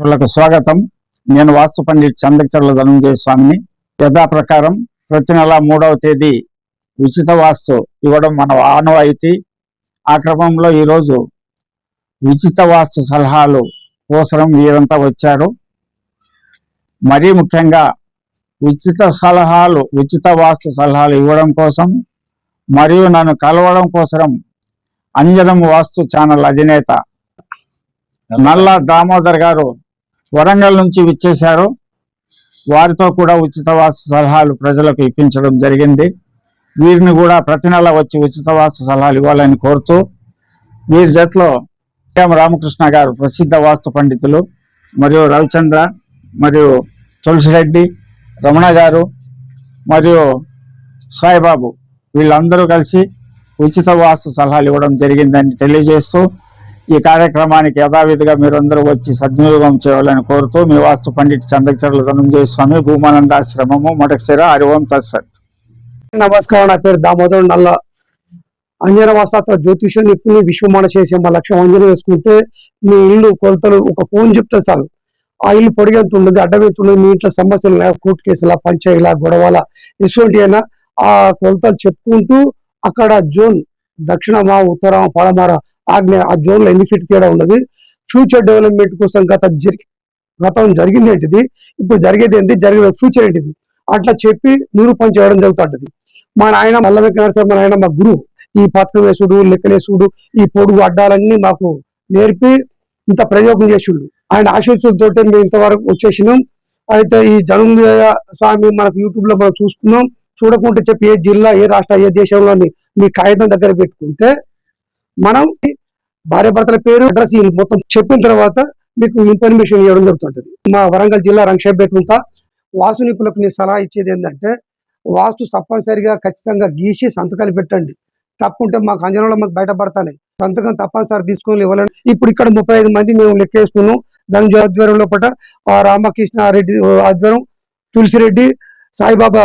ప్రేక్షకులకు స్వాగతం. నేను వాస్తు పండిట్ చంద్రచర్ల ధనంజయ స్వామిని యథాప్రకారం ప్రతి నెల మూడవ తేదీ ఉచిత వాస్తు ఇవ్వడం మన ఆనవాయితీ ఆ క్రమంలో ఈరోజు ఉచిత వాస్తు సలహాలు కోసరం వీరంతా వచ్చారు. మరీ ముఖ్యంగా ఉచిత సలహాలు ఉచిత వాస్తు సలహాలు ఇవ్వడం కోసం మరియు నన్ను కలవడం కోసం అంజనం వాస్తు ఛానల్ అధినేత నల్ల దామోదర్ గారు వరంగల్ నుంచి విచ్చేశారు. వారితో కూడా ఉచిత వాస్తు సలహాలు ప్రజలకు ఇప్పించడం జరిగింది. వీరిని కూడా ప్రతి నెల వచ్చి ఉచిత వాస్తు సలహాలు ఇవ్వాలని కోరుతూ వీరి జట్లో ఎం రామకృష్ణ గారు ప్రసిద్ధ వాస్తు పండితులు మరియు రవిచంద్ర మరియు తులసిరెడ్డి రమణ గారు మరియు సాయిబాబు వీళ్ళందరూ కలిసి ఉచిత వాస్తు సలహాలు ఇవ్వడం జరిగిందని తెలియజేస్తూ ఈ కార్యక్రమానికి యథావిధిగా మీరందరూ వచ్చి సద్వినియోగం చేయాలని కోరుతూ మీ వాస్తు పండిట్ చంద్రచర్ల ధనంజయ స్వామి భూమానందాశ్రమము మొదటిసిర హరివం తత్సత్. నమస్కారం నా పేరు దామోదర్ నల్ల. అంజన వాస్తాత్వ జ్యోతిష నిపుణులు విశ్వమాన చేసే మా లక్ష్యం అంజన వేసుకుంటే మీ ఇల్లు కొలతలు ఒక ఫోన్ చెప్తే చాలు. ఆ ఇల్లు పొడిగేంత ఉండదు అడ్డమెంత ఉండదు మీ ఇంట్లో సమస్యలు లేక కోర్టు కేసులా పంచాయిలా గొడవల ఇటువంటి అయినా ఆ కొలతలు చెప్పుకుంటూ అక్కడ జోన్ దక్షిణమా ఉత్తరం పడమర ఆ జోన్లో ఎన్ని ఫీట్ తేడా ఉన్నది? ఫ్యూచర్ డెవలప్మెంట్ కోసం గత జరిగి గతం జరిగింది ఏంటిది? ఇప్పుడు జరిగేది ఏంటి జరిగే ఫ్యూచర్ ఏంటిది? అట్లా చెప్పి నిరూపణ చేయడం జరుగుతుంటది. మా నాయన మల్ల నరసింహ మా నాయన మా గురువు ఈ పథకం వేసుడు లెక్కలేసుడు ఈ పొడుగు అడ్డాలన్నీ మాకు నేర్పి ఇంత ప్రయోగం చేసిండు. ఆయన ఆశీస్సులతో మేము ఇంతవరకు వచ్చేసినాం. అయితే ఈ జనంజయ స్వామి మనకు యూట్యూబ్లో మనం చూసుకున్నాం. చూడకుంటే చెప్పి ఏ జిల్లా ఏ రాష్ట్ర ఏ దేశంలోని మీ కాగితం దగ్గర పెట్టుకుంటే మనం భార్య భర్తల పేరు అడ్రస్ మొత్తం చెప్పిన తర్వాత మీకు ఇన్ఫర్మేషన్ ఇవ్వడం జరుగుతుంటది. మా వరంగల్ జిల్లా రంగషేపేట ఉంటా. వాస్తు నిపుణులకు నేను సలహా ఇచ్చేది ఏంటంటే వాస్తు తప్పనిసరిగా ఖచ్చితంగా గీసి సంతకాలు పెట్టండి. తప్పుంటే మాకు అంజనంలో మాకు బయటపడతాయి సంతకం తప్పనిసరి తీసుకొని ఇవ్వాలని. ఇప్పుడు ఇక్కడ ముప్పై ఐదు మంది మేము లెక్కేసుకున్నాం. దాని ఆధ్వర్యంలో పట ఆ ఆధ్వర్యం తులసిరెడ్డి సాయిబాబా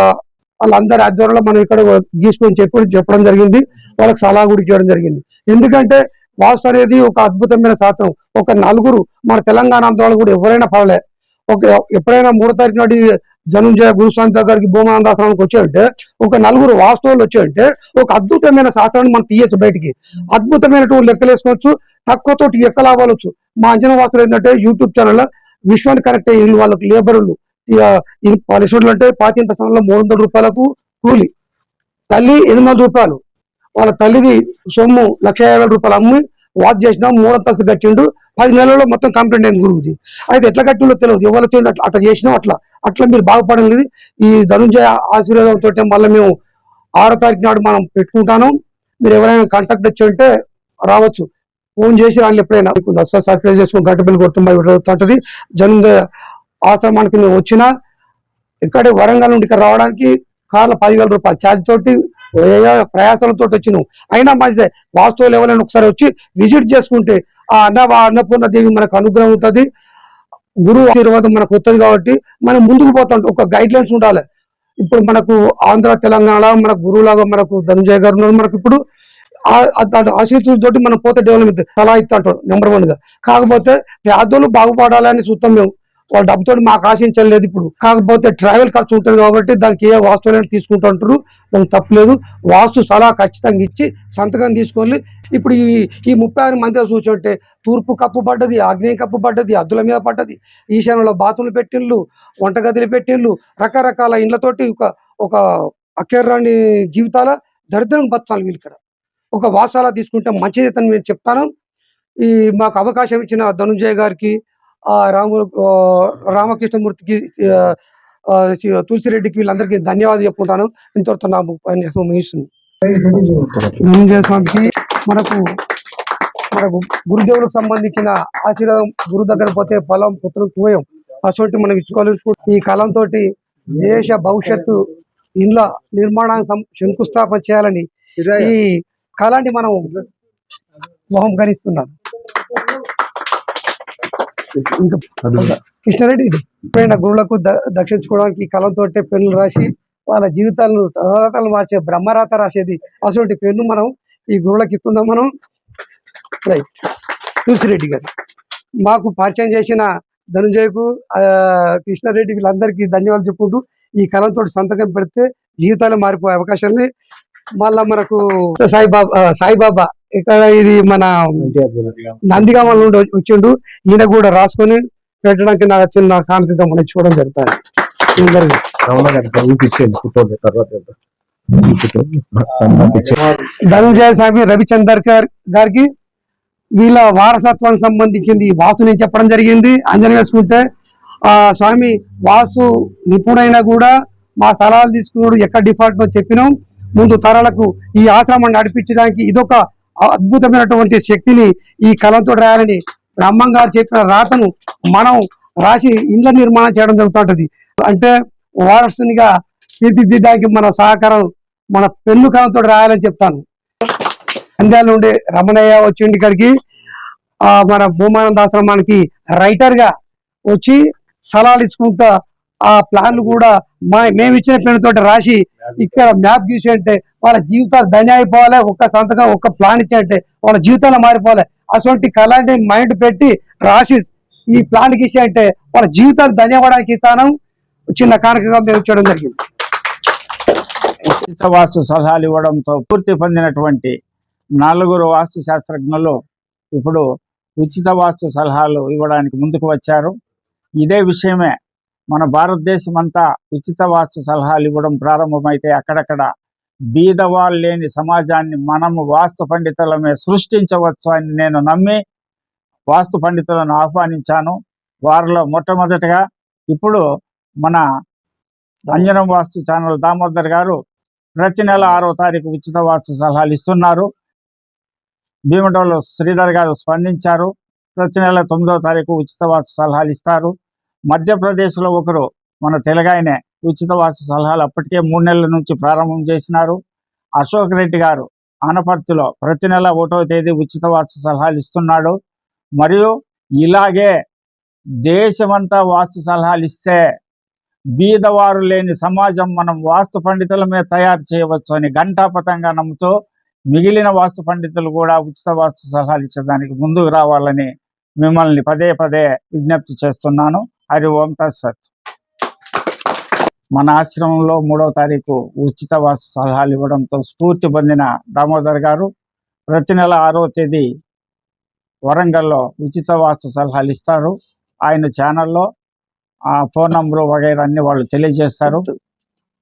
వాళ్ళందరి ఆధ్వర్యంలో మనం ఇక్కడ గీసుకొని చెప్పి చెప్పడం జరిగింది. వాళ్ళకి సలహా కూడా చేయడం జరిగింది. ఎందుకంటే వాస్తు అనేది ఒక అద్భుతమైన శాస్త్రం. ఒక నలుగురు మన తెలంగాణ వాళ్ళు కూడా ఎవరైనా పడలే ఒక ఎప్పుడైనా మూడో తారీఖు నాటి జనుంజయ గురుస్వామి దగ్గరికి భూమానందాశ్రమానికి వచ్చాయంటే ఒక నలుగురు వాస్తవాలు వచ్చాయంటే ఒక అద్భుతమైన శాస్త్రాన్ని మనం తీయచ్చు బయటికి. అద్భుతమైనటువంటి లెక్కలు వేసుకోవచ్చు తక్కువతోటి ఎక్క లాభాలొచ్చు మా అంజన వాస్తులు ఏంటంటే యూట్యూబ్ ఛానల్ విశ్వాన్ని కనెక్ట్ అయ్యి వాళ్ళకి లేబర్లు పాలిస్టులు అంటే పాతిక సంవత్సరంలో మూడు వందల రూపాయలకు కూలి. తల్లి ఎనిమిది వందల రూపాయలు. వాళ్ళ తల్లిది సొమ్ము లక్ష యాభై వేల రూపాయలు అమ్మి వాచ్ చేసినా మూడంతస్తు కట్టిండు. పది నెలల్లో మొత్తం కంప్లైంట్ అయింది గురువుది. అయితే ఎట్లా కట్టిండో తెలియదు. ఎవరు అట్లా అట్లా చేసినా అట్లా. అట్లా మీరు బాగుపడలేదు ఈ ధనుంజయ ఆశీర్వాదంతో మళ్ళీ మేము ఆరో తారీఖు నాడు మనం పెట్టుకుంటాను. మీరు ఎవరైనా కాంటాక్ట్ వచ్చి ఉంటే రావచ్చు. ఫోన్ చేసి రాని ఎప్పుడైనా. సర్ప్రైజ్ చేసుకుని గట్టుబిల్లి కొడుతుంటుంది జనుంజయ ఆశ్రమానికి మేము వచ్చినా ఇక్కడ వరంగల్ నుండి ఇక్కడ రావడానికి కార్ల పదివేల రూపాయలు. ఛార్జ్ తోటి ప్రయాసాలతో వచ్చినాం అయినా మంచిదే. వాస్తవులు ఎవరైనా ఒకసారి వచ్చి విజిట్ చేసుకుంటే ఆ అన్న అన్నపూర్ణ దేవి మనకు అనుగ్రహం ఉంటుంది. గురువు ఆశీర్వాదం మనకు వస్తుంది కాబట్టి మనం ముందుకు పోతాం. ఒక గైడ్ లైన్స్ ఉండాలి. ఇప్పుడు మనకు ఆంధ్ర తెలంగాణ మనకు గురువులాగా మనకు ధనంజయ గారు ఉన్నారు మనకు ఇప్పుడు. ఆశీస్సులతోటి మనం పోతే డెవలప్మెంట్ సలహా ఇస్తా అంటాడు నెంబర్ వన్గా. కాకపోతే పేదోళ్ళు బాగుపడాలని చూస్తాం మేము. వాళ్ళ డబ్బుతో మాకు ఆశించలేదు ఇప్పుడు. కాకపోతే ట్రావెల్ ఖర్చు ఉంటుంది కాబట్టి దానికి ఏ వాస్తువులైనా తీసుకుంటూ ఉంటారు. దానికి తప్పలేదు వాస్తు సలహా ఖచ్చితంగా ఇచ్చి సంతకం తీసుకొని ఇప్పుడు ఈ ఈ ముప్పై ఆరు మంది చూసుంటే తూర్పు కప్పు పడ్డది ఆగ్నేయం కప్పు పడ్డది అద్దుల మీద పడ్డది. ఈశాన్యంలో బాతులు పెట్టిళ్ళు వంటగదిలు పెట్టిళ్ళు రకరకాల ఇండ్లతోటి ఒక ఒక అక్కర్రాని జీవితాల దరిద్రం బతుకాలి వీళ్ళు ఇక్కడ. ఒక వాసాల తీసుకుంటే మంచిది అని నేను చెప్తాను. ఈ మాకు అవకాశం ఇచ్చిన ధనుంజయ గారికి ఆ రాము రామకృష్ణమూర్తికి తులసిరెడ్డికి వీళ్ళందరికీ ధన్యవాదాలు చెప్పుకుంటాను. ఇంతవరకు నా ఉపన్యాసం ముగిస్తుంది. ధనుంజయ స్వామికి మనకు మనకు గురుదేవులకు సంబంధించిన ఆశీర్వాదం గురు దగ్గర పోతే ఫలం పుత్రం తోయం అటువంటి మనం ఇచ్చుకోవాలి ఈ కాలంతో దేశ భవిష్యత్తు ఇండ్ల నిర్మాణానికి శంకుస్థాపన చేయాలని ఈ కాలాన్ని మనం మొహం గరిస్తున్నాం ఇంకా కృష్ణారెడ్డి ఎప్పుడైనా గురువులకు దక్షించుకోవడానికి కలంతో పెన్నులు రాసి వాళ్ళ జీవితాలను తలరాతలు మార్చే బ్రహ్మరాత రాసేది. అటువంటి పెన్ను మనం ఈ గురువులకు ఇస్తున్నాం మనం. రైట్. తులసిరెడ్డి గారు మాకు పరిచయం చేసిన ధనుంజయకు కృష్ణారెడ్డి వీళ్ళందరికీ ధన్యవాదాలు చెప్పుకుంటూ ఈ కలంతో సంతకం పెడితే జీవితాలు మారిపోయే అవకాశాన్ని మళ్ళా మనకు సాయిబాబా సాయిబాబా ఇక్కడ ఇది మన నందిగామల నుండి వచ్చిండు. ఈయన కూడా రాసుకొని పెట్టడానికి నాకు చిన్న కానుకగా మనం చూడడం జరుగుతుంది. అందరికీ. ధనుంజయ స్వామి రవిచందర్ గార్- గారికి వీళ్ళ వారసత్వానికి సంబంధించింది ఈ వాస్తు నేను చెప్పడం జరిగింది. అంజలి వేసుకుంటే ఆ స్వామి వాస్తు నిపుణుడైనా కూడా మా సలహాలు తీసుకున్నాడు. ఎక్కడ డిఫాల్ట్ చెప్పినాం. ముందు తరాలకు ఈ ఆశ్రమం నడిపించడానికి ఇదొక అద్భుతమైనటువంటి శక్తిని ఈ కళంతో రాయాలని బ్రహ్మం గారు చెప్పిన రాతను మనం రాసి ఇండ్ల నిర్మాణం చేయడం జరుగుతుంటది. అంటే వారసునిగా తీర్చిదిద్దడానికి మన సహకారం మన పెన్ను కళంతో రాయాలని చెప్తాను. అందాల నుండి రమణయ్య వచ్చిండి ఇక్కడికి ఆ మన భూమానంద ఆశ్రమానికి రైటర్ వచ్చి సలహాలు ఇచ్చుకుంటా ఆ ప్లాన్లు కూడా మా మేము ఇచ్చిన పెన్ తోటి రాసి ఇక్కడ మ్యాప్ గీసి అంటే వాళ్ళ జీవితాలు ధన్య అయిపోవాలి ఒక్క సంతకం ఒక్క ప్లాన్ ఇచ్చాయంటే వాళ్ళ జీవితాలు మారిపోవాలి. అటువంటి కళాంటి మైండ్ పెట్టి రాసి ఈ ప్లాన్ గీసి అంటే వాళ్ళ జీవితాలు ధన్యపడడానికి ఇస్తాను చిన్న కానుకగా మేము ఇచ్చడం జరిగింది. ఉచిత వాస్తు సలహాలు ఇవ్వడంతో పూర్తి పొందినటువంటి నలుగురు వాస్తు శాస్త్రజ్ఞులు ఇప్పుడు ఉచిత వాస్తు సలహాలు ఇవ్వడానికి ముందుకు వచ్చారు. ఇదే విషయమే మన భారతదేశం అంతా ఉచిత వాస్తు సలహాలు ఇవ్వడం ప్రారంభమైతే అక్కడక్కడ బీదవాళ్ళు లేని సమాజాన్ని మనము వాస్తు పండితులమే సృష్టించవచ్చు అని నేను నమ్మి వాస్తు పండితులను ఆహ్వానించాను. వారిలో మొట్టమొదటిగా ఇప్పుడు మన అంజనం వాస్తు ఛానల్ దామోదర్ గారు ప్రతి నెల ఆరో తారీఖు ఉచిత వాస్తు సలహాలు ఇస్తున్నారు. భీమడోలు శ్రీధర్ గారు స్పందించారు. ప్రతి నెల తొమ్మిదో తారీఖు ఉచిత వాస్తు సలహాలు ఇస్తారు. మధ్యప్రదేశ్లో ఒకరు మన తెలుగాయనే ఉచిత వాస్తు సలహాలు అప్పటికే మూడు నెలల నుంచి ప్రారంభం చేసినారు. అశోక్ రెడ్డి గారు ఆనపర్తిలో ప్రతి నెల ఒకటో తేదీ ఉచిత వాస్తు సలహాలు ఇస్తున్నాడు. మరియు ఇలాగే దేశమంతా వాస్తు సలహాలు ఇస్తే బీదవారు లేని సమాజం మనం వాస్తు పండితులమే తయారు చేయవచ్చు అని ఘంటాపథంగా నమ్ముతూ మిగిలిన వాస్తు పండితులు కూడా ఉచిత వాస్తు సలహాలు ఇచ్చేదానికి ముందుకు రావాలని మిమ్మల్ని పదే పదే విజ్ఞప్తి చేస్తున్నాను. హరి ఓం తత్సత్. మన ఆశ్రమంలో మూడవ తారీఖు ఉచిత వాస్తు సలహాలు ఇవ్వడంతో స్ఫూర్తి పొందిన దామోదర్ గారు ప్రతి నెల ఆరో తేదీ వరంగల్లో ఉచిత వాస్తు సలహాలు ఇస్తారు. ఆయన ఛానల్లో ఆ ఫోన్ నంబరు వగైరా అన్ని వాళ్ళు తెలియజేస్తారు.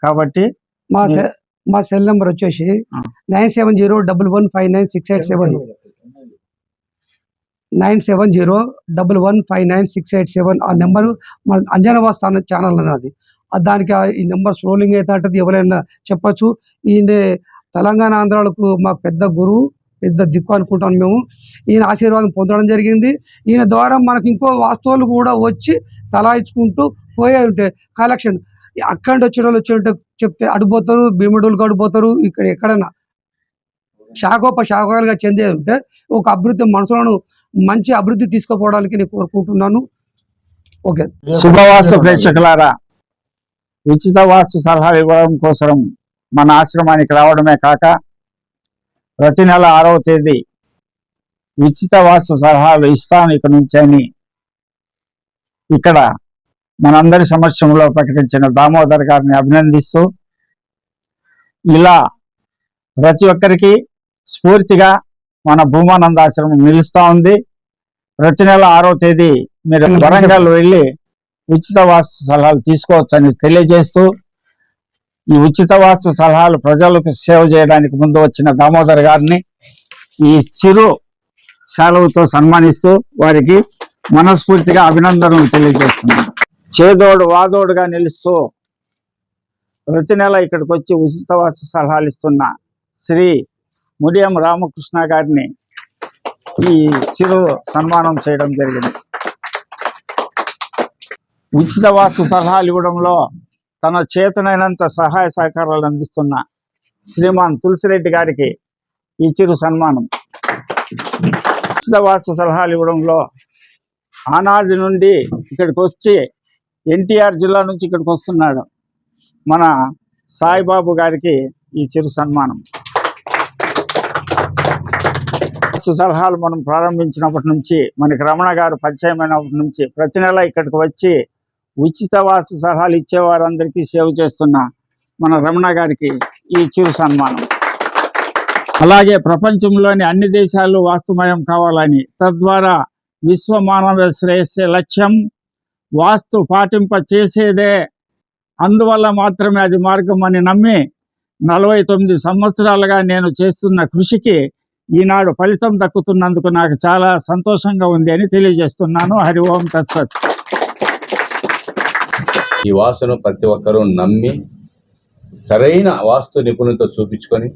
కాబట్టి మా సె- మా సెల్ నెంబర్ వచ్చేసి. Nine seven zero double one five nine six eight seven. Nine seven zero double one five nine six eight seven ఆ నెంబరు మన అంజనవాస్ ఛానల్ అన్నది దానికి ఆ ఈ నెంబర్ స్క్రోలింగ్ అయితే అంటది ఎవరైనా చెప్పచ్చు. ఈయన తెలంగాణ ఆంధ్రాలకు మా పెద్ద గురువు పెద్ద దిక్కు అనుకుంటాం మేము. ఈయన ఆశీర్వాదం పొందడం జరిగింది. ఈయన ద్వారా మనకు ఇంకో వాస్తువులు కూడా వచ్చి సలహా ఇచ్చుకుంటూ పోయే ఉంటే కలెక్షన్ అక్కడ వచ్చిన వాళ్ళు వచ్చి చెప్తే అడిపోతారు భీముడులకు అడిపోతారు ఇక్కడ ఎక్కడైనా. శాఖోప శాఖలుగా చెందే ఉంటే ఒక అభివృద్ధి మనసులను మంచి అభివృద్ధి తీసుకుపోవడానికి నేను కోరుకుంటున్నాను. ఓకే. శుభవాసు ప్రేక్షకులారా ఉచిత వాస్తు సలహాలు ఇవ్వడం కోసం మన ఆశ్రమానికి రావడమే కాక ప్రతి నెల ఆరవ తేదీ ఉచిత వాస్తు సలహాలు ఇస్తాను ఇక్కడ నుంచి అని ఇక్కడ మనందరి సమక్షంలో ప్రకటించిన దామోదర్ గారిని అభినందిస్తూ ఇలా ప్రతి ఒక్కరికి స్ఫూర్తిగా మన భూమానందాశ్రమం నిలుస్తూ ఉంది. ప్రతి నెల ఆరో తేదీ మీరు వరంగల్ వెళ్ళి ఉచిత వాస్తు సలహాలు తీసుకోవచ్చని తెలియజేస్తూ ఈ ఉచిత వాస్తు సలహాలు ప్రజలకు సేవ చేయడానికి ముందు వచ్చిన దామోదర్ గారిని ఈ చిరు సెలవుతో సన్మానిస్తూ వారికి మనస్ఫూర్తిగా అభినందనలు తెలియజేస్తున్నాను. చేదోడు వాదోడుగా నిలుస్తూ ప్రతి నెల ఇక్కడికి వచ్చి ఉచిత వాస్తు సలహాలు ఇస్తున్న శ్రీ ముడియం రామకృష్ణ గారిని ఈ చిరు సన్మానం చేయడం జరిగింది. ఉచిత వాస్తు సలహాలు ఇవ్వడంలో తన చేతనైనంత సహాయ సహకారాలు అందిస్తున్న శ్రీమాన్ తులసిరెడ్డి గారికి ఈ చిరు సన్మానం. ఉచిత వాస్తు సలహాలు ఇవ్వడంలో ఆనాటి నుండి ఇక్కడికి వచ్చి ఎన్టీఆర్ జిల్లా నుంచి ఇక్కడికి వస్తున్నాడు మన సాయిబాబు గారికి ఈ చిరు సన్మానం. వాస్తు సలహాలు మనం ప్రారంభించినప్పటి నుంచి మనకి రమణ గారు పరిచయమైనప్పటి నుంచి ప్రతి నెల ఇక్కడికి వచ్చి ఉచిత వాస్తు సలహాలు ఇచ్చేవారందరికీ సేవ చేస్తున్న మన రమణ గారికి ఈ చిరు సన్మానం. అలాగే ప్రపంచంలోని అన్ని దేశాలు వాస్తుమయం కావాలని తద్వారా విశ్వ మానవ శ్రేయస్సే లక్ష్యం. వాస్తు పాటింప చేసేదే అందువల్ల మాత్రమే అది మార్గం అని నమ్మి నలభై తొమ్మిది సంవత్సరాలుగా నేను చేస్తున్న కృషికి ఈనాడు ఫలితం దక్కుతున్నందుకు నాకు చాలా సంతోషంగా ఉంది అని తెలియజేస్తున్నాను. హరి ఓం తత్సత్. ఈ వాస్తును ప్రతి ఒక్కరూ నమ్మి సరైన వాస్తు నిపుణులతో చూపించుకొని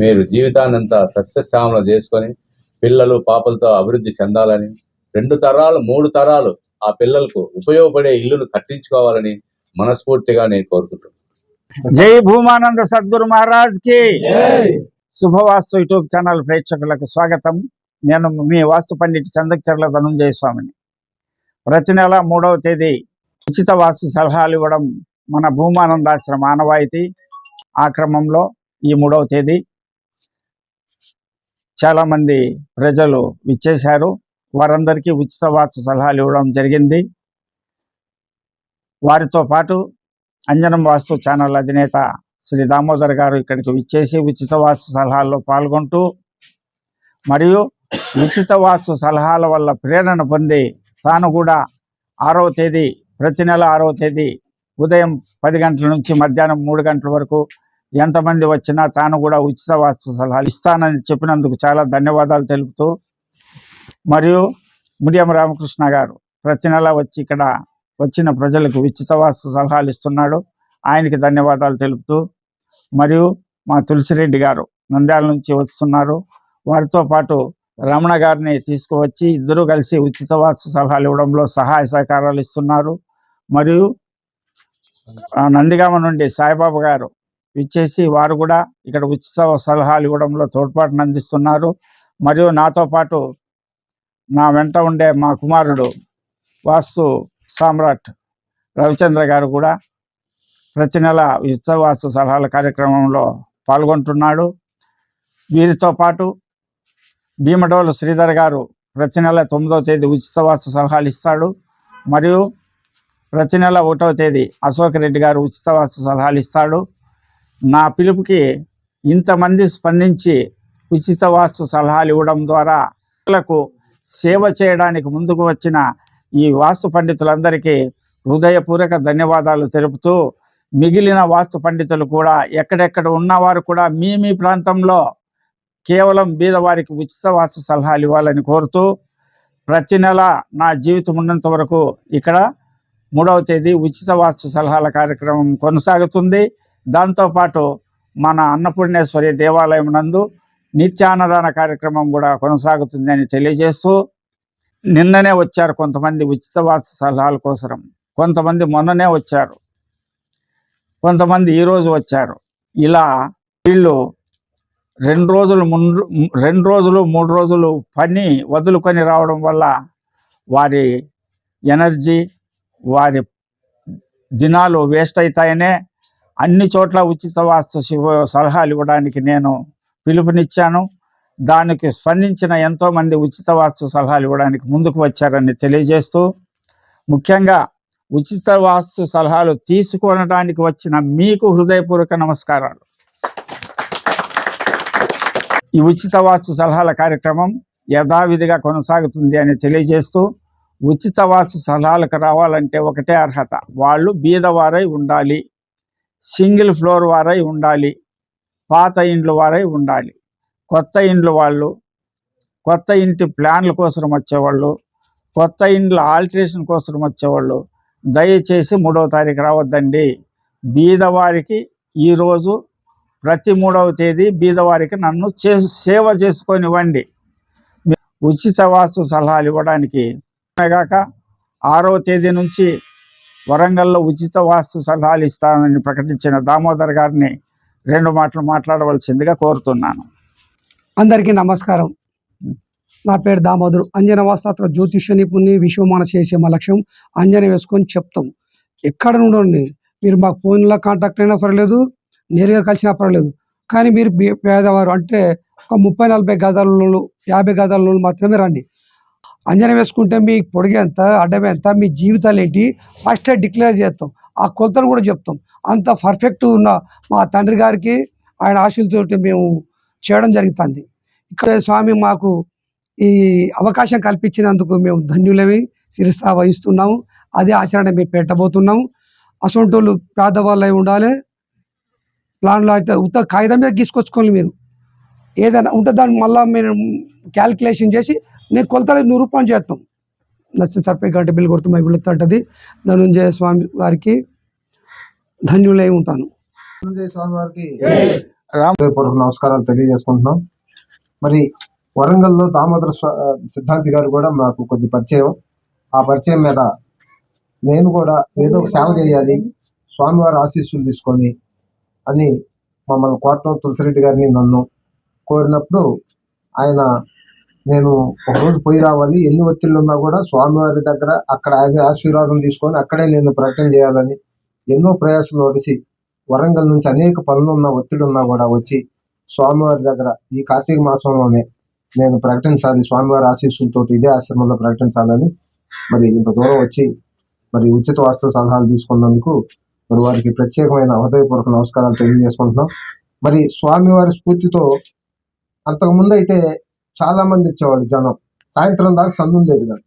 మీరు జీవితాన్నంతా సస్యశ్యామలం చేసుకొని పిల్లలు పాపలతో అభివృద్ధి చెందాలని రెండు తరాలు మూడు తరాలు ఆ పిల్లలకు ఉపయోగపడే ఇల్లును కట్టించుకోవాలని మనస్ఫూర్తిగా నేను కోరుకుంటున్నాను. జై భూమానంద సద్గురు మహారాజ్కి. శుభవాస్తు యూట్యూబ్ ఛానల్ ప్రేక్షకులకు స్వాగతం. నేను మీ వాస్తు పండిట్ చందకచర్ల ధనంజయ స్వామిని. ప్రతి నెల మూడవ తేదీ ఉచిత వాస్తు సలహాలు ఇవ్వడం మన భూమానందాశ్రమ ఆనవాయితీ ఆ క్రమంలో ఈ మూడవ తేదీ. చాలామంది ప్రజలు విచ్చేశారు. వారందరికీ ఉచిత వాస్తు సలహాలు ఇవ్వడం జరిగింది. వారితో పాటు అంజనం వాస్తు ఛానల్ అధినేత శ్రీ దామోదర్ గారు ఇక్కడికి విచ్చేసి ఉచిత వాస్తు సలహాల్లో పాల్గొంటూ మరియు ఉచిత వాస్తు సలహాల వల్ల ప్రేరణ పొంది తాను కూడా ఆరవ తేదీ ప్రతి నెల ఆరవ తేదీ ఉదయం పది గంటల నుంచి మధ్యాహ్నం మూడు గంటల వరకు ఎంతమంది వచ్చినా తాను కూడా ఉచిత వాస్తు సలహాలు ఇస్తానని చెప్పినందుకు చాలా ధన్యవాదాలు తెలుపుతూ మరియు ముడియం రామకృష్ణ గారు ప్రతి నెల వచ్చి ఇక్కడ వచ్చిన ప్రజలకు ఉచిత వాస్తు సలహాలు ఇస్తున్నాడు. ఆయనకి ధన్యవాదాలు తెలుపుతూ మరియు మా తులసిరెడ్డి గారు నంద్యాల నుంచి వస్తున్నారు. వారితో పాటు రమణ గారిని తీసుకువచ్చి ఇద్దరూ కలిసి ఉచిత వాస్తు సలహాలు ఇవ్వడంలో సహాయ సహకారాలు ఇస్తున్నారు. మరియు నందిగామ నుండి సాయిబాబా గారు ఇచ్చేసి వారు కూడా ఇక్కడ ఉచిత సలహాలు ఇవ్వడంలో తోడ్పాటును అందిస్తున్నారు. మరియు నాతో పాటు నా వెంట ఉండే మా కుమారుడు వాస్తు సామ్రాట్ రవిచంద్ర గారు కూడా ప్రతి నెల ఉచిత వాస్తు సలహాల కార్యక్రమంలో పాల్గొంటున్నాడు. వీరితో పాటు భీమడోలు శ్రీధర్ గారు ప్రతి నెల తొమ్మిదవ తేదీ ఉచిత వాస్తు సలహాలు ఇస్తాడు. మరియు ప్రతి నెల ఒకటవ తేదీ అశోక్ రెడ్డి గారు ఉచిత వాస్తు సలహాలు ఇస్తాడు. నా పిలుపుకి ఇంతమంది స్పందించి ఉచిత వాస్తు సలహాలు ఇవ్వడం ద్వారా ప్రజలకు సేవ చేయడానికి ముందుకు వచ్చిన ఈ వాస్తు పండితులందరికీ హృదయపూర్వక ధన్యవాదాలు తెలుపుతూ మిగిలిన వాస్తు పండితులు కూడా ఎక్కడెక్కడ ఉన్నవారు కూడా మీ మీ ప్రాంతంలో కేవలం బీదవారికి ఉచిత వాస్తు సలహాలు ఇవ్వాలని కోరుతూ ప్రతి నెల నా జీవితం ఉన్నంత వరకు ఇక్కడ మూడవ తేదీ ఉచిత వాస్తు సలహాల కార్యక్రమం కొనసాగుతుంది. దాంతోపాటు మన అన్నపూర్ణేశ్వరి దేవాలయం నందు నిత్యాన్నదాన కార్యక్రమం కూడా కొనసాగుతుంది అని తెలియజేస్తూ నిన్ననే వచ్చారు కొంతమంది ఉచిత వాస్తు సలహాల కోసరం. కొంతమంది మొన్ననే వచ్చారు. కొంతమంది ఈరోజు వచ్చారు. ఇలా వీళ్ళు రెండు రోజులు ముందు రెండు రోజులు మూడు రోజులు పని వదులుకొని రావడం వల్ల వారి ఎనర్జీ వారి దినాలు వేస్ట్ అవుతాయనే అన్ని చోట్ల ఉచిత వాస్తు సలహాలు ఇవ్వడానికి నేను పిలుపునిచ్చాను. దానికి స్పందించిన ఎంతోమంది ఉచిత వాస్తు సలహాలు ఇవ్వడానికి ముందుకు వచ్చారని తెలియజేస్తూ ముఖ్యంగా ఉచిత వాస్తు సలహాలు తీసుకోవడానికి వచ్చిన మీకు హృదయపూర్వక నమస్కారాలు. ఈ ఉచిత వాస్తు సలహాల కార్యక్రమం యథావిధిగా కొనసాగుతుంది అని తెలియజేస్తూ ఉచిత వాస్తు సలహాలకు రావాలంటే ఒకటే అర్హత. వాళ్ళు బీదవారై ఉండాలి సింగిల్ ఫ్లోర్ వారై ఉండాలి పాత ఇండ్ల వారై ఉండాలి. కొత్త ఇండ్ల వాళ్ళు కొత్త ఇంటి ప్లాన్ల కోసం వచ్చేవాళ్ళు కొత్త ఇండ్ల ఆల్టరేషన్ కోసం వచ్చేవాళ్ళు దయచేసి మూడవ తారీఖు రావద్దండి. బీదవారికి ఈరోజు ప్రతి మూడవ తేదీ బీదవారికి నన్ను చే సేవ చేసుకొనివ్వండి. ఉచిత వాస్తు సలహాలు ఇవ్వడానికి కాక ఆరవ తేదీ నుంచి వరంగల్లో ఉచిత వాస్తు సలహాలు ఇస్తానని ప్రకటించిన దామోదర్ గారిని రెండు మాటలు మాట్లాడవలసిందిగా కోరుతున్నాను. అందరికీ నమస్కారం. నా పేరు దామోదరు. అంజన వాస్తాత్ర జ్యోతిష్య నిపుణి విశ్వమాన చేసే మా లక్ష్యం అంజన వేసుకొని చెప్తాం. ఎక్కడ నుండి మీరు మాకు ఫోన్లో కాంటాక్ట్ అయినా పర్లేదు నేరుగా కలిసినా పర్లేదు. కానీ మీరు పేదవారు అంటే ఒక ముప్పై నలభై గజాలలో యాభై గజాలలో మాత్రమే రండి. అంజన వేసుకుంటే మీ పొడిగే ఎంత అడ్డమే ఎంత మీ జీవితాలు ఏంటి ఫస్ట్ డిక్లేర్ చేస్తాం. ఆ కొలతలు కూడా చెప్తాం. అంత పర్ఫెక్ట్ ఉన్న మా తండ్రి గారికి ఆయన ఆశలతో మేము చేయడం జరుగుతుంది. ఇక్కడ స్వామి మాకు ఈ అవకాశం కల్పించినందుకు మేము ధన్యులమే శిరస్థ వహిస్తున్నాము. అదే ఆచరణ మేము పెట్టబోతున్నాము. అసొంటోళ్ళు పేదవాళ్ళు అయి ఉండాలి. ప్లాన్లో అయితే ఉత్త కాగితం మీద గీసుకొచ్చుకోవాలి మీరు. ఏదైనా ఉంటే దాన్ని మళ్ళీ మీరు క్యాల్కులేషన్ చేసి నేను కొలతలు నిరూపణ చేస్తాం. నచ్చిన సర్పే గంట బిల్లు కొడుతూ మా వెళుతుంటుంది ధనుంజయ స్వామి వారికి ధన్యులై ఉంటాను. స్వామి వారికి రామ్. నమస్కారాలు తెలియజేసుకుంటున్నాం. మరి వరంగల్లో దామోదర సిద్ధాంతి గారు కూడా మాకు కొద్ది పరిచయం. ఆ పరిచయం మీద నేను కూడా ఏదో ఒక సేవ చేయాలి స్వామివారి ఆశీస్సులు తీసుకొని అని మమ్మల్ని కోటం తులసిరెడ్డి గారిని నన్ను కోరినప్పుడు ఆయన నేను ఒక రోజు పోయి రావాలి ఎన్ని ఒత్తిళ్ళు ఉన్నా కూడా స్వామివారి దగ్గర అక్కడ ఆయన ఆశీర్వాదం తీసుకొని అక్కడే నేను ప్రకటన చేయాలని ఎన్నో ప్రయాసాలు ఒడిసి వరంగల్ నుంచి అనేక పనులు ఉన్న ఒత్తిడి ఉన్నా కూడా వచ్చి స్వామివారి దగ్గర ఈ కార్తీక మాసంలోనే నేను ప్రకటించాలి స్వామివారి ఆశీస్సులతో ఇదే ఆశ్రమంలో ప్రకటించాలని మరి ఇంత దూరం వచ్చి మరి ఉచిత వాస్తు సలహాలు తీసుకున్నందుకు మరి వారికి ప్రత్యేకమైన హృదయపూర్వక నమస్కారాలు తెలియజేసుకుంటున్నాం. మరి స్వామివారి స్ఫూర్తితో అంతకుముందు అయితే చాలా మంది ఇచ్చేవాళ్ళు జనం. సాయంత్రం దాకా సందు లేదు కాదు.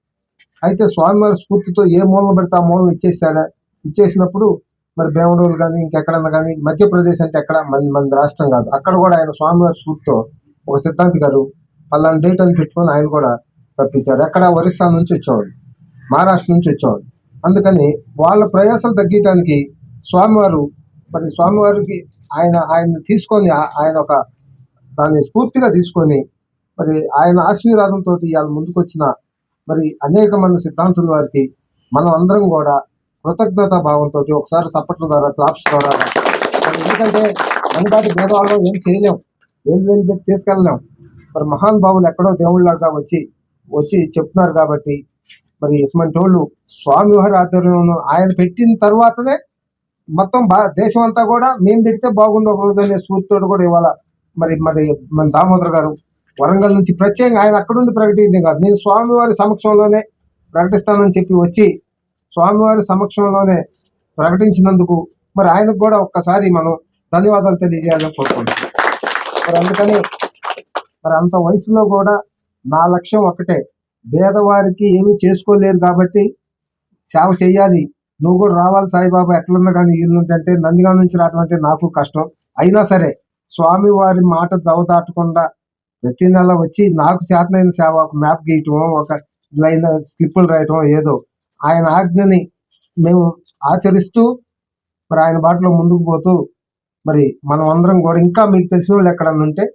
అయితే స్వామివారి స్ఫూర్తితో ఏ మూలన పెడితే ఆ మూలన ఇచ్చేసాడా ఇచ్చేసినప్పుడు మరి బేమడోలు కానీ ఇంకెక్కడన్నా కానీ మధ్యప్రదేశ్ అంటే ఎక్కడ? మన మన రాష్ట్రం కాదు. అక్కడ కూడా ఆయన స్వామివారి స్ఫూర్తితో ఒక సిద్ధాంతి గారు పలానా డేట్ అని పెట్టుకొని ఆయన కూడా తప్పించారు. ఎక్కడ? ఒరిస్సా నుంచి వచ్చేవాడు. మహారాష్ట్ర నుంచి వచ్చేవాడు. అందుకని వాళ్ళ ప్రయాసాలు తగ్గించడానికి స్వామివారు మరి స్వామివారికి ఆయన ఆయన తీసుకొని ఆయన ఒక దాన్ని స్ఫూర్తిగా తీసుకొని మరి ఆయన ఆశీర్వాదంతో ఇవాళ ముందుకొచ్చిన మరి అనేక మంది సిద్ధాంతుల వారికి మనం అందరం కూడా కృతజ్ఞతా భావంతో ఒకసారి చప్పట్ల ద్వారా క్లాప్స్ ద్వారా ఎందుకంటే మనపాటి భేదవాళ్ళం ఏం చేయలేం. వేలు వేలు పెట్టి తీసుకెళ్ళలేం. మరి మహాన్ భావులు ఎక్కడో దేవుళ్ళగా వచ్చి వచ్చి చెప్తున్నారు కాబట్టి మరి ఇటువంటి వాళ్ళు స్వామివారి ఆధ్వర్యంలో ఆయన పెట్టిన తర్వాతనే మొత్తం బా దేశం అంతా కూడా మేము పెడితే బాగుండు ఒక రోజు అనే స్ఫూర్తితో కూడా ఇవాళ మరి మరి మన దామోదర్ గారు వరంగల్ నుంచి ప్రత్యేకంగా ఆయన అక్కడుండి ప్రకటించడం కాదు. నేను స్వామివారి సమక్షంలోనే ప్రకటిస్తానని చెప్పి వచ్చి స్వామివారి సమక్షంలోనే ప్రకటించినందుకు మరి ఆయనకు కూడా ఒక్కసారి మనం ధన్యవాదాలు తెలియజేయాలని కోరుకుంటున్నాం. మరి అందుకని మరి అంత వయసులో కూడా నా లక్ష్యం ఒకటే పేదవారికి ఏమీ చేసుకోలేరు కాబట్టి సేవ చేయాలి. నువ్వు కూడా రావాలి సాయిబాబా ఎట్లున్నా కానీ ఇల్లుంటే నందిగా నుంచి రావడం అంటే నాకు కష్టం. అయినా సరే స్వామి వారి మాట జవదాటకుండా ప్రతి నెల వచ్చి నాకు శాతమైన సేవ ఒక మ్యాప్ గీయటం ఒక లైన్ స్లిప్పులు రాయటం ఏదో ఆయన ఆజ్ఞని మేము ఆచరిస్తూ మరి ఆయన బాటలో ముందుకు పోతూ మరి మనం అందరం కూడా ఇంకా మీకు తెలిసిన వాళ్ళు ఎక్కడన్నా ఉంటే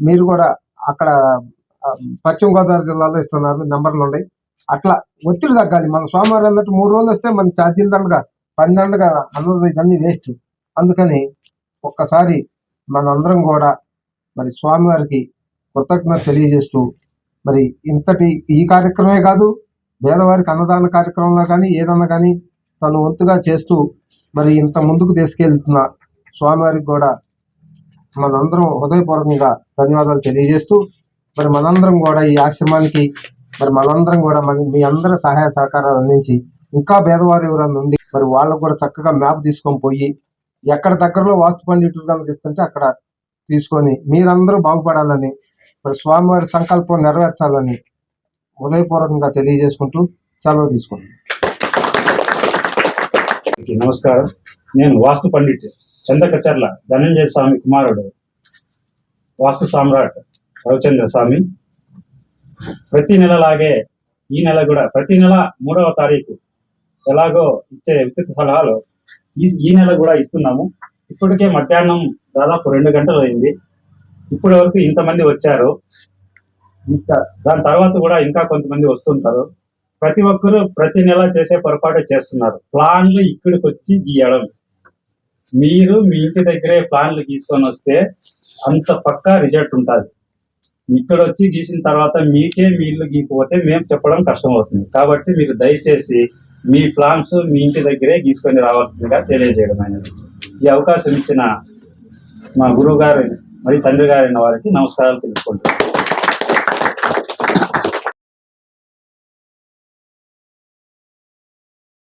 మీరు కూడా అక్కడ పశ్చిమ గోదావరి జిల్లాలో ఇస్తున్నారు నెంబర్లు ఉన్నాయి. అట్లా ఒత్తిడి తగ్గాలి. మన సోమవారం అన్నట్టు మూడు రోజులు వస్తే మన ఛార్జీలు దండగా పని దండగా అన్నది ఇవన్నీ వేస్ట్. అందుకని ఒక్కసారి మనందరం కూడా మరి స్వామివారికి కృతజ్ఞత తెలియజేస్తూ మరి ఇంతటి ఈ కార్యక్రమమే కాదు పేదవారికి అన్నదాన కార్యక్రమంలో కానీ ఏదన్నా కానీ తను వంతుగా చేస్తూ మరి ఇంత ముందుకు తీసుకెళ్తున్న స్వామివారికి కూడా మనందరం హృదయపూర్వకంగా ధన్యవాదాలు తెలియజేస్తూ మరి మనందరం కూడా ఈ ఆశ్రమానికి మరి మనందరం కూడా మన మీ అందరి సహాయ సహకారాలు అందించి ఇంకా పేదవారు ఎవరైనా ఉండి మరి వాళ్ళకు కూడా చక్కగా మ్యాప్ తీసుకొని పోయి ఎక్కడ దగ్గరలో వాస్తు పండితులు కనుక ఇస్తుంటే అక్కడ తీసుకొని మీరందరూ బాగుపడాలని మరి స్వామివారి సంకల్పం నెరవేర్చాలని హృదయపూర్వకంగా తెలియజేసుకుంటూ సెలవు తీసుకుంటాం నమస్కారం. నేను వాస్తు పండిట్ చందకచర్ల ధనంజయ స్వామి కుమారుడు వాస్తు సామ్రాట్ రవిచంద్ర స్వామి. ప్రతి నెలలాగే ఈ నెల కూడా ప్రతి నెల మూడవ తారీఖు ఎలాగో ఇచ్చే ఉచిత సలహాలు ఈ ఈ నెల కూడా ఇస్తున్నాము. ఇప్పటికే మధ్యాహ్నం దాదాపు రెండు గంటలు అయింది ఇప్పటి వరకు ఇంతమంది వచ్చారు. ఇంత దాని తర్వాత కూడా ఇంకా కొంతమంది వస్తుంటారు. ప్రతి ఒక్కరూ ప్రతి నెల చేసే పొరపాటు చేస్తున్నారు. ప్లాన్లు ఇక్కడికి వచ్చి గీయడం. మీరు మీ ఇంటి దగ్గరే ప్లాన్లు గీసుకొని వస్తే అంత పక్కా రిజల్ట్ ఉంటుంది. ఇక్కడ వచ్చి గీసిన తర్వాత మీకే మీ ఇల్లు గీకపోతే మేము చెప్పడం కష్టం అవుతుంది కాబట్టి మీరు దయచేసి మీ ప్లాన్స్ మీ ఇంటి దగ్గరే గీసుకొని రావాల్సిందిగా తెలియజేయడం అనేది. ఈ అవకాశం ఇచ్చిన మా గురువు గారు మరి తండ్రి గారైన వారికి నమస్కారాలు తెలుపుకుంటున్నాను